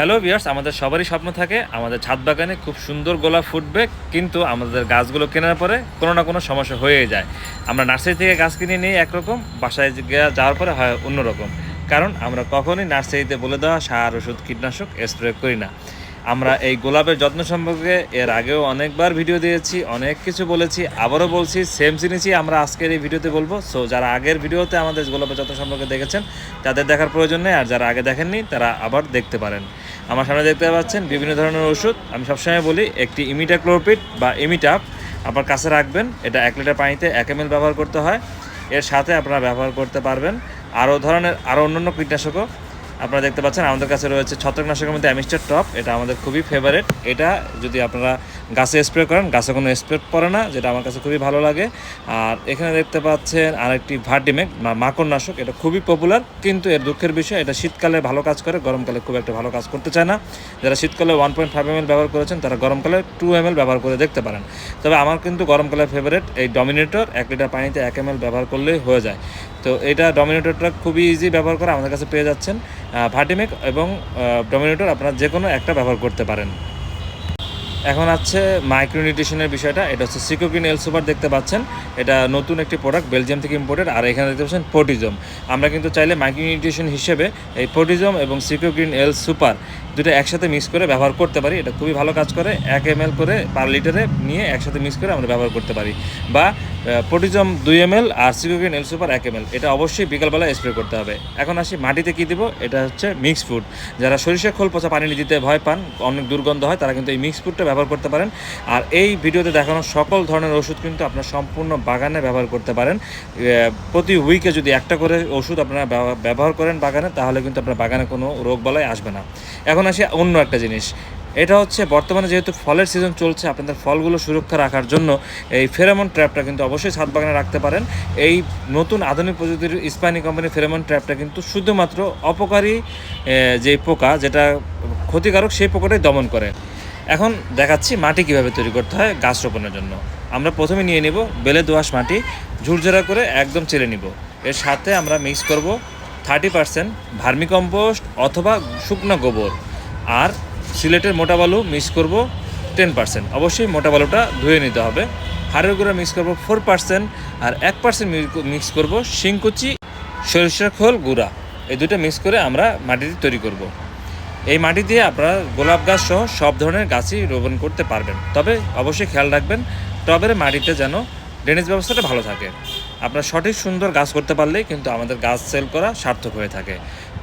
Hello বিয়ার্স আমাদের সবারই স্বপ্ন থাকে, আমাদের ছাদ বাগানে খুব সুন্দর গোলাপ ফুটবে, কিন্তু আমাদের গাছগুলো কেনার পরে কোনো না কোনো সমস্যা হয়ে যায়। আমরা নার্সারি থেকে গাছ কিনে নিই একরকম, বাসায় যাওয়ার পরে হয় অন্যরকম। কারণ আমরা কখনোই নার্সারিতে বলে দেওয়া সার, ওষুধ, কীটনাশক স্প্রে করি না। আমরা এই গোলাপের যত্ন সম্পর্কে এর আগেও অনেকবার ভিডিও দিয়েছি, অনেক কিছু বলেছি, আবারও বলছি সেম জিনিসই আমরা আজকের এই ভিডিওতে বলব। সো যারা আগের ভিডিওতে আমাদের গোলাপের যত্ন সম্পর্কে দেখেছেন, তাদের দেখার প্রয়োজন নেই, আর যারা আগে দেখেননি, তারা আবার দেখতে পারেন। আমার সামনে দেখতে পাচ্ছেন বিভিন্ন ধরনের ওষুধ। আমি সবসময় বলি, একটি ইমিটাক্লোরপিড বা ইমিটাপ আপনার কাছে রাখবেন। এটা এক লিটার পানিতে এক এম ব্যবহার করতে হয়। এর সাথে আপনারা ব্যবহার করতে পারবেন। আরও ধরনের, আরও অন্যান্য কীটনাশকও আপনারা দেখতে পাচ্ছেন। আমাদের কাছে রয়েছে ছত্রাকনাশকের মধ্যে অ্যামিস্টার টপ। এটা আমাদের খুবই ফেভারেট এটা যদি আপনারা গাছে স্প্রে করেন, গাছে কোনো স্প্রে পড়ে না, যেটা আমার কাছে খুবই ভালো লাগে। আর এখানে দেখতে পাচ্ছেন আরেকটি ভার্ডিমেক বা মাকড়নাশক, এটা খুবই পপুলার কিন্তু এর দুঃখের বিষয়, এটা শীতকালে ভালো কাজ করে, গরমকালে খুব একটা ভালো কাজ করতে চায় না। যারা শীতকালে ওয়ান পয়েন্ট ফাইভ এম ব্যবহার করেছেন, তারা গরমকালে টু এম ব্যবহার করে দেখতে পারেন। তবে আমার কিন্তু গরমকালের ফেভারিট এই ডমিনেটর এক লিটার পানিতে এক এম ব্যবহার করলেই হয়ে যায়। তো এটা ডমিনেটরটা খুবই ইজি ব্যবহার করে আমাদের কাছে পেয়ে যাচ্ছেন ভার্টিমেক এবং ডমিনেটর আপনারা যে কোনো একটা ব্যবহার করতে পারেন। এখন আছে মাইক্রো মাইক্রোনিউট্রিশনের বিষয়টা, এটা হচ্ছে সিকোকিন এল সুপার দেখতে পাচ্ছেন। এটা নতুন একটি প্রোডাক্ট বেলজিয়াম থেকে ইম্পোর্টেড আর এখানে দেখতে পাচ্ছেন পোটিজম আমরা কিন্তু চাইলে মাইক্রো মাইক্রোনিউট্রিশন হিসেবে এই পোটিজম এবং সিকোকিন এল সুপার দুটো একসাথে মিক্স করে ব্যবহার করতে পারি। এটা খুবই ভালো কাজ করে। এক এম করে পার লিটারে নিয়ে একসাথে মিক্স করে আমরা ব্যবহার করতে পারি। বা পোটিজম দুই এম এল আর সিকোকিন এল সুপার এক এম এটা অবশ্যই বিকালবেলা স্প্রে করতে হবে। এখন আসি মাটিতে কী দিব? এটা হচ্ছে মিক্স ফুড যারা সরিষা খোল পচা পানি দিতে ভয় পান, অনেক দুর্গন্ধ হয়, তারা কিন্তু এই মিক্স ফুডটা ব্যবহার করতে পারেন। আর এই ভিডিওতে দেখানো সকল ধরনের ওষুধ কিন্তু আপনার সম্পূর্ণ বাগানে ব্যবহার করতে পারেন। প্রতি উইকে যদি একটা করে ওষুধ আপনারা ব্যবহার করেন বাগানে, তাহলে কিন্তু আপনার বাগানে কোনো রোগ বালাই আসবে না। এখন আসি অন্য একটা জিনিস। এটা হচ্ছে বর্তমানে যেহেতু ফলের সিজন চলছে, আপনাদের ফলগুলো সুরক্ষা রাখার জন্য এই ফেরামন ট্র্যাপটা কিন্তু অবশ্যই ছাদ বাগানে রাখতে পারেন। এই নতুন আধুনিক প্রযুক্তির ইস্পানি কোম্পানির ফেরামন ট্র্যাপটা কিন্তু শুধুমাত্র অপকারী যে পোকা যেটা ক্ষতিকারক, সেই পোকাটাই দমন করে। এখন দেখাচ্ছি মাটি কীভাবে তৈরি করতে হয় গাছ রোপণের জন্য। আমরা প্রথমে নিয়ে নেব বেলে দোআঁশ মাটি, ঝুরঝরা করে একদম চেলে নিব। এর সাথে আমরা মিক্স করব থার্টি পার্সেন্ট ভার্মিকম্পোস্ট অথবা শুকনো গোবর। আর সিলেটের মোটা বালু মিক্স করব টেন পার্সেন্ট অবশ্যই মোটা বালুটা ধুয়ে নিতে হবে। হাড়ের গুঁড়া মিক্স করব ফোর পার্সেন্ট আর এক পার্সেন্ট মিক্স করব শিংকুচি, সরিষার খোল, গুঁড়া। এই দুটো মিক্স করে আমরা মাটিতে তৈরি করব। এই মাটি দিয়ে আপনারা গোলাপ গাছ সহ সব ধরনের গাছই রোপণ করতে পারবেন। তবে অবশ্যই খেয়াল রাখবেন, টবের মাটিতে যেন ড্রেনেজ ব্যবস্থাটা ভালো থাকে। আপনার সঠিক সুন্দর গাছ করতে পারলেই কিন্তু আমাদের গাছ সেল করা সার্থক হয়ে থাকে।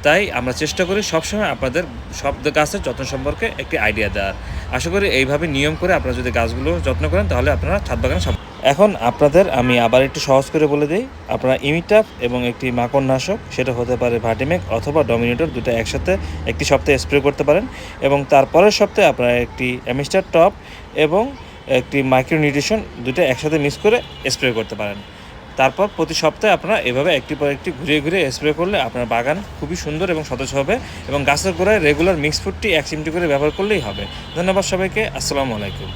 তাই আমরা চেষ্টা করি সবসময় আপনাদের সব গাছের যত্ন সম্পর্কে একটি আইডিয়া দেওয়ার। আশা করি এইভাবে নিয়ম করে আপনারা যদি গাছগুলো যত্ন করেন, তাহলে আপনারা ছাদ বাগানে সব এখন আপনাদের আমি আবার একটু সহজ করে বলে দিই, আপনারা ইমিটাপ এবং একটি মাকড়নাশক, সেটা হতে পারে ভাটিমেক অথবা ডমিনেটর দুটো একসাথে একটি সপ্তাহে স্প্রে করতে পারেন এবং তারপরের সপ্তাহে আপনারা একটি অ্যামিস্টার টপ এবং একটি মাইক্রোনিউট্রিশন দুটো একসাথে মিক্স করে স্প্রে করতে পারেন। তারপর প্রতি সপ্তাহে আপনারা এভাবে একটি পর একটি ঘুরিয়ে ঘুরিয়ে স্প্রে করলে আপনার বাগান খুবই সুন্দর এবং সতেজ হবে এবং গাছের গোড়ায় রেগুলার মিক্স ফুডটি এক চিমটি করে ব্যবহার করলেই হবে। ধন্যবাদ সবাইকে, আসসালামু আলাইকুম।